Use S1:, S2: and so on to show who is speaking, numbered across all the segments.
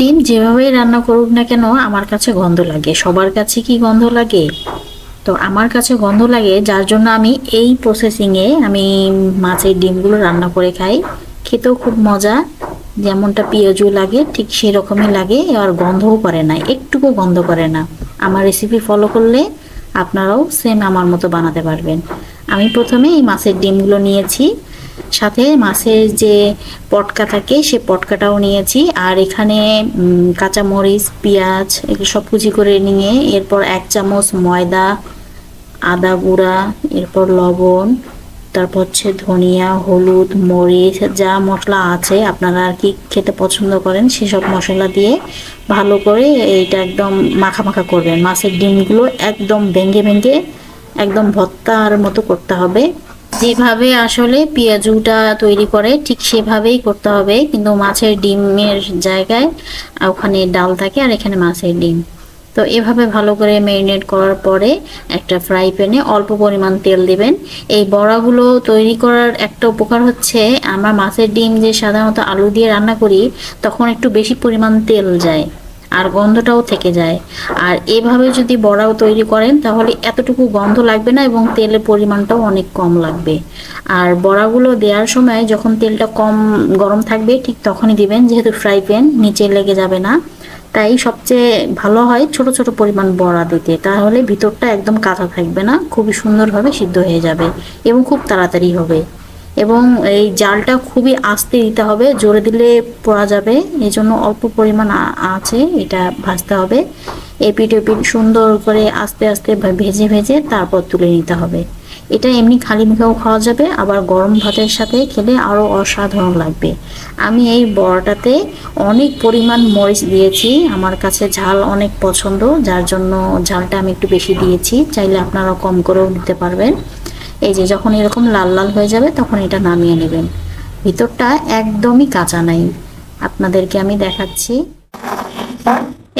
S1: ডিম যেভাবেই রান্না করুক না কেন, আমার কাছে গন্ধ লাগে। সবার কাছে কি গন্ধ লাগে? তো আমার কাছে গন্ধ লাগে, যার জন্য আমি এই প্রসেসিংয়ে আমি মাছের ডিমগুলো রান্না করে খাই। খেতেও খুব মজা, যেমনটা পেঁয়াজু লাগে, ঠিক সেরকমই লাগে, আর গন্ধও করে না, একটুকু গন্ধ করে না। আমার রেসিপি ফলো করলে আপনারাও সেম আমার মতো বানাতে পারবেন। আমি প্রথমে এই মাছের ডিমগুলো নিয়েছি। সাথে মাছের যে পটকা থাকে, সে পটকাটাও নিয়েছি। আর এখানে কাঁচামরিচ, পেঁয়াজ, এগুলো সব কুচি করে নিয়ে এরপর এক চামচ ময়দা, আদা গুঁড়া, এরপর লবণ, তারপর হচ্ছে ধনিয়া, হলুদ, মরিচ, যা মশলা আছে, আপনারা আর কি খেতে পছন্দ করেন, সেসব মশলা দিয়ে ভালো করে এইটা একদম মাখা মাখা করবেন। মাছের ডিমগুলো একদম ভেঙে ভেঙে একদম ভত্তার মতো করতে হবে। যেভাবে আসলে পেঁয়াজুটা তৈরি করে, ঠিক সেভাবেই করতে হবে। কিন্তু মাছের ডিমের জায়গায় ওখানে ডাল থাকে আর এখানে মাছের ডিম। তো এভাবে ভালো করে ম্যারিনেট করার পরে একটা ফ্রাই প্যানে অল্প পরিমাণ তেল দিবেন। এই বড়াগুলো তৈরি করার একটা উপকার হচ্ছে, আমরা মাছের ডিম যে সাধারণত আলু দিয়ে রান্না করি, তখন একটু বেশি পরিমাণ তেল যায়। আর গন্ধটাও থেকে যায়। আর এভাবে যদি বড়াও তৈরি করেন, তাহলে এতটুকু গন্ধ লাগবে না এবং তেলের পরিমাণটাও অনেক কম লাগবে। আর বড়াগুলো দেওয়ার সময় যখন তেলটা কম গরম থাকবে, ঠিক তখনই দিবেন, যেহেতু ফ্রাই প্যান, নিচে লেগে যাবে না। তাই সবচেয়ে ভালো হয় ছোট ছোট পরিমাণ বড়া দিতে। তাহলে ভিতরটা একদম কাঁচা থাকবে না, খুবই সুন্দরভাবে সিদ্ধ হয়ে যাবে এবং খুব তাড়াতাড়ি হবে। এবং এই জালটা খুবই আস্তে দিতে হবে, জোরে দিলে পড়া যাবে। এই জন্য অল্প পরিমাণ আছে, এটা ভাজতে হবে। এপিট এপিট সুন্দর করে আস্তে আস্তে ভেজে ভেজে তারপর তুলে নিতে হবে। এটা এমনি খালি মুখেও খাওয়া যাবে, আবার গরম ভাতের সাথে খেলে আরও অসাধারণ লাগবে। আমি এই বড়াটাতে অনেক পরিমাণ মরিচ দিয়েছি, আমার কাছে ঝাল অনেক পছন্দ, যার জন্য ঝালটা আমি একটু বেশি দিয়েছি, চাইলে আপনারা কম করেও নিতে পারবেন। এই যে যখন এরকম লাল লাল হয়ে যাবে, তখন এটা নামিয়ে নেবেন। ভিতরটা একদমই কাঁচা নাই। আপনাদেরকে আমি দেখাচ্ছি।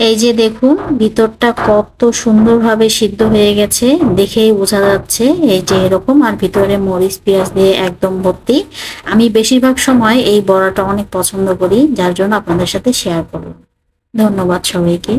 S1: এই যে দেখুন, ভিতরটা কত সুন্দরভাবে সিদ্ধ হয়ে গেছে, দেখেই বোঝা যাচ্ছে এই যে এরকম, আর ভিতরে মরিচ, পেঁয়াজ দিয়ে একদম ভর্তি। আমি বেশিরভাগ সময় এই বড়াটা অনেক পছন্দ করি, যার জন্য আপনাদের সাথে শেয়ার করলাম। ধন্যবাদ সবাইকে।